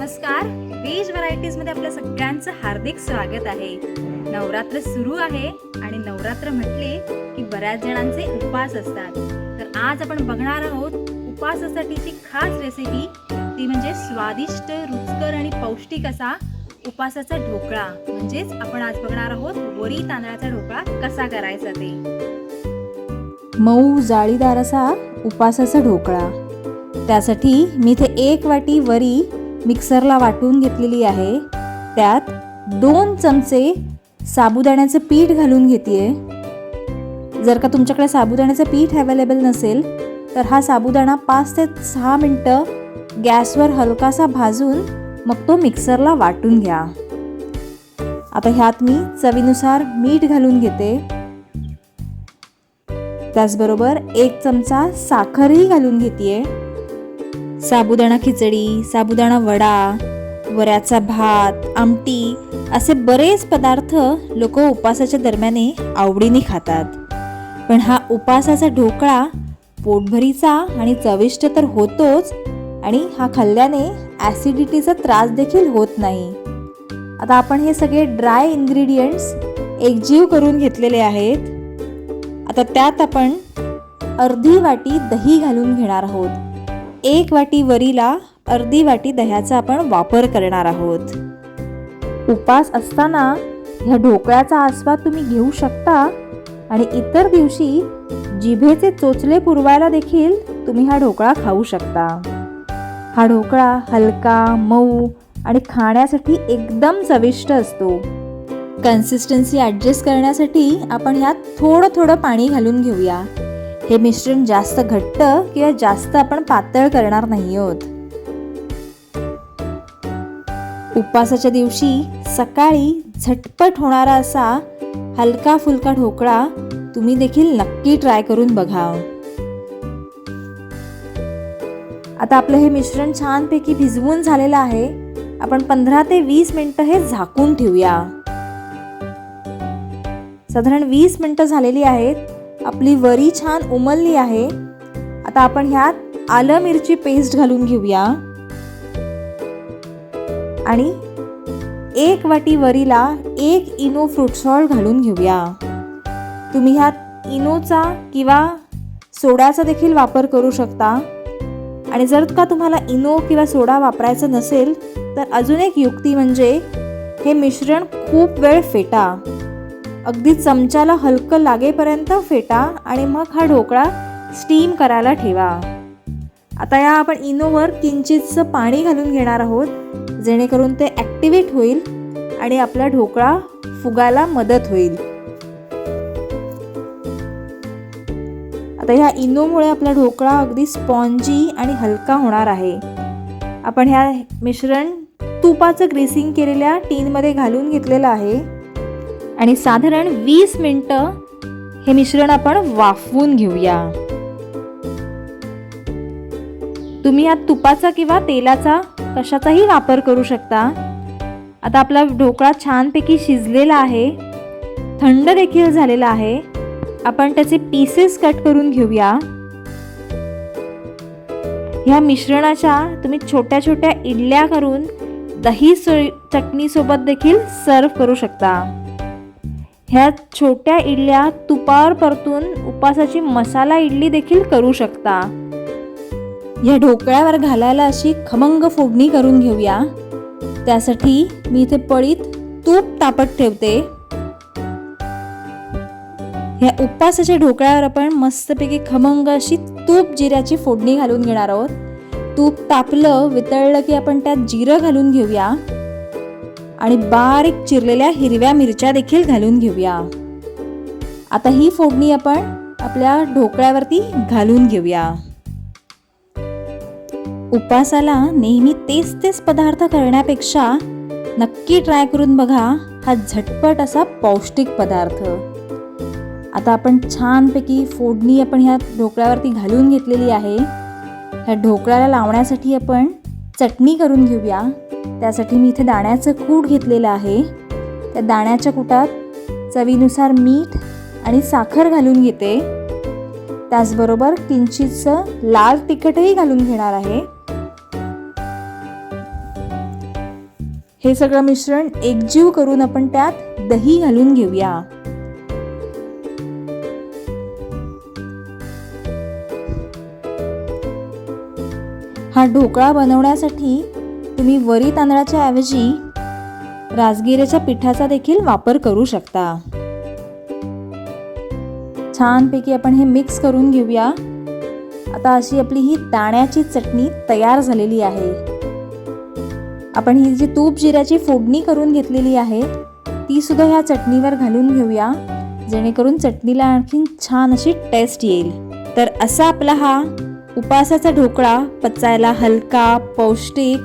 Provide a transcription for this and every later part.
नमस्कार. व्हेज व्हरायटीजमध्ये आपल्या सगळ्यांचं हार्दिक स्वागत आहे. नवरात्र सुरू आहे आणि नवरात्र म्हटले की बऱ्याच जणांचे उपास असतात. तर आज आपण बघणार आहोत उपासासाठीची खास रेसिपी ती म्हणजे स्वादिष्ट रुचकर आणि पौष्टिक असा उपासाचा ढोकळा. म्हणजेच आपण आज बघणार आहोत वरी तांदळाचा ढोकळा कसा करायचा ते. मऊ जाळीदार असा उपासाचा ढोकळा. त्यासाठी मी इथे एक वाटी वरी मिक्सरला वाटून घेतलेली आहे. त्यात दोन चमचे साबुदाण्याचं पीठ घालून घेते जर का तुमच्याकडे साबुदाण्याचं पीठ अवेलेबल नसेल तर हा साबुदाणा पाच ते सहा मिनटं गॅसवर हलकासा भाजून मग तो मिक्सरला वाटून घ्या. आता ह्यात मी चवीनुसार मीठ घालून घेते. त्याचबरोबर एक चमचा साखरही घालून घेते साबुदाणा खिचडी साबुदाणा वडा वऱ्याचा भात आमटी असे बरेच पदार्थ लोक उपासाच्या दरम्याने आवडीने खातात. पण हा उपासाचा ढोकळा पोटभरीचा आणि चविष्ट तर होतोच आणि हा खाल्ल्याने ॲसिडिटीचा त्रास देखील होत नाही. आता आपण हे सगळे ड्राय इन्ग्रेडियंट्स एकजीव करून घेतलेले आहेत. आता त्यात आपण अर्धी वाटी दही घालून घेणार आहोत. एक वाटी वरीला अर्धी वाटी दह्याचा आपण वापर करणार आहोत. उपास असताना ह्या ढोकळ्याचा आस्वाद तुम्ही घेऊ शकता आणि इतर दिवशी जिभेचे चोचले पुरवायला देखील तुम्ही हा ढोकळा खाऊ शकता. हा ढोकळा हलका मऊ आणि खाण्यासाठी एकदम चविष्ट असतो. कन्सिस्टन्सी ॲडजस्ट करण्यासाठी आपण यात थोडं थोडं पाणी घालून घेऊया. हे मिश्रण जास्त घट्ट किंवा जास्त आपण पातळ करणार नाही आहोत. उपवासाच्या दिवशी सकाळी झटपट होणारा असा हलका फुलका ढोकळा तुम्ही देखील नक्की ट्राय करून बघा. आता आपलं हे मिश्रण छानपैकी भिजवून झालेलं आहे. आपण पंधरा ते वीस मिनटं हे झाकून ठेवूया. साधारण वीस मिनटं झालेली आहेत. आपली वरी छान उमलली आहे. आता आपण ह्यात आलं मिरची पेस्ट घालून घेऊया. आणि एक वाटी वरीला एक इनो फ्रूट सॉल्ट घालून घेऊया. तुम्ही ह्यात इनोचा किंवा सोड्याचा देखील वापर करू शकता. आणि जर का तुम्हाला इनो किंवा सोडा वापरायचा नसेल तर अजून एक युक्ती म्हणजे हे मिश्रण खूप वेळ फेटा. अगदी चमच्याला हलकं लागेपर्यंत फेटा आणि मग हा ढोकळा स्टीम करायला ठेवा. आता या आपण इनोवर किंचितचं पाणी घालून घेणार आहोत जेणेकरून ते ॲक्टिवेट होईल आणि आपला ढोकळा फुगायला मदत होईल. आता ह्या इनोमुळे आपला ढोकळा अगदी स्पॉन्जी आणि हलका होणार आहे. आपण ह्या मिश्रण तुपाचं ग्रेसिंग केलेल्या टीनमध्ये घालून घेतलेलं आहे. आणि साधारण वीस मिनटं हे मिश्रण आपण वाफवून घेऊया. तुम्ही यात तुपाचा किंवा तेलाचा कशाचाही वापर करू शकता. आता आपला ढोकळा छानपैकी शिजलेला आहे. थंड देखील झालेला आहे. आपण त्याचे पीसेस कट करून घेऊया. ह्या मिश्रणाच्या तुम्ही छोट्या छोट्या इडल्या करून दही सो चटणीसोबत देखील सर्व करू शकता. ह्या छोट्या इडल्या तुपावर परतून उपासाची मसाला इडली देखील करू शकता. या ढोकळ्यावर घालायला अशी खमंग फोडणी करून घेऊया. त्यासाठी मी इथे पळीत तूप तापत ठेवते. ह्या उपासाच्या ढोकळ्यावर आपण मस्तपैकी खमंग अशी तूप जिऱ्याची फोडणी घालून घेणार आहोत. तूप तापलं वितळलं की आपण त्यात जिरं घालून घेऊया. आणि बारीक चिरलेल्या हिरव्या मिरच्या देखील घालून घेऊया. आता ही फोडणी आपण आपल्या ढोकळ्यावरती घालून घेऊया. उपासाला नेहमी तेच तेच पदार्थ करण्यापेक्षा नक्की ट्राय करून बघा हा झटपट असा पौष्टिक पदार्थ. आता आपण छानपैकी फोडणी आपण ह्या ढोकळ्यावरती घालून घेतलेली आहे. ह्या ढोकळ्याला लावण्यासाठी आपण चटणी करून घेऊया. त्यासाठी मी इथे दाण्याचं कूट घेतलेलं आहे. त्या दाण्याच्या कुटात चवीनुसार मीठ आणि साखर घालून घेते. त्याचबरोबर किंचितचं लाल तिखटही घालून घेणार आहे. हे सगळं मिश्रण एकजीव करून आपण त्यात दही घालून घेऊया. हा ढोकळा बनवण्यासाठी तुम्ही वरी तांदळाच्या ऐवजी राजगिऱ्याच्या पिठाचा देखील वापर करू शकता. छानपैकी आपण हे मिक्स करून घेऊया. आता अशी आपली ही दाण्याची चटणी तयार झालेली आहे. आपण ही जी तूप जिऱ्याची फोडणी करून घेतलेली आहे ती सुद्धा ह्या चटणीवर घालून घेऊया. जेणेकरून चटणीला आणखीन छान अशी टेस्ट येईल. तर असा आपला हा उपासाचा ढोकळा पचायला हलका पौष्टिक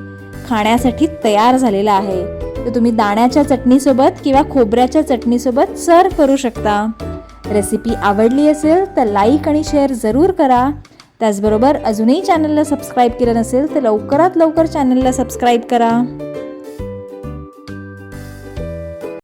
खाण्यासाठी तयार झालेला आहे. तर तुम्ही दाण्याच्या चटणीसोबत किंवा खोबऱ्याच्या चटणीसोबत सर्व करू शकता. रेसिपी आवडली असेल तर लाईक आणि शेअर जरूर करा. त्याचबरोबर अजूनही चॅनलला सबस्क्राईब केलं नसेल तर लवकरात लवकर चॅनलला सबस्क्राईब करा.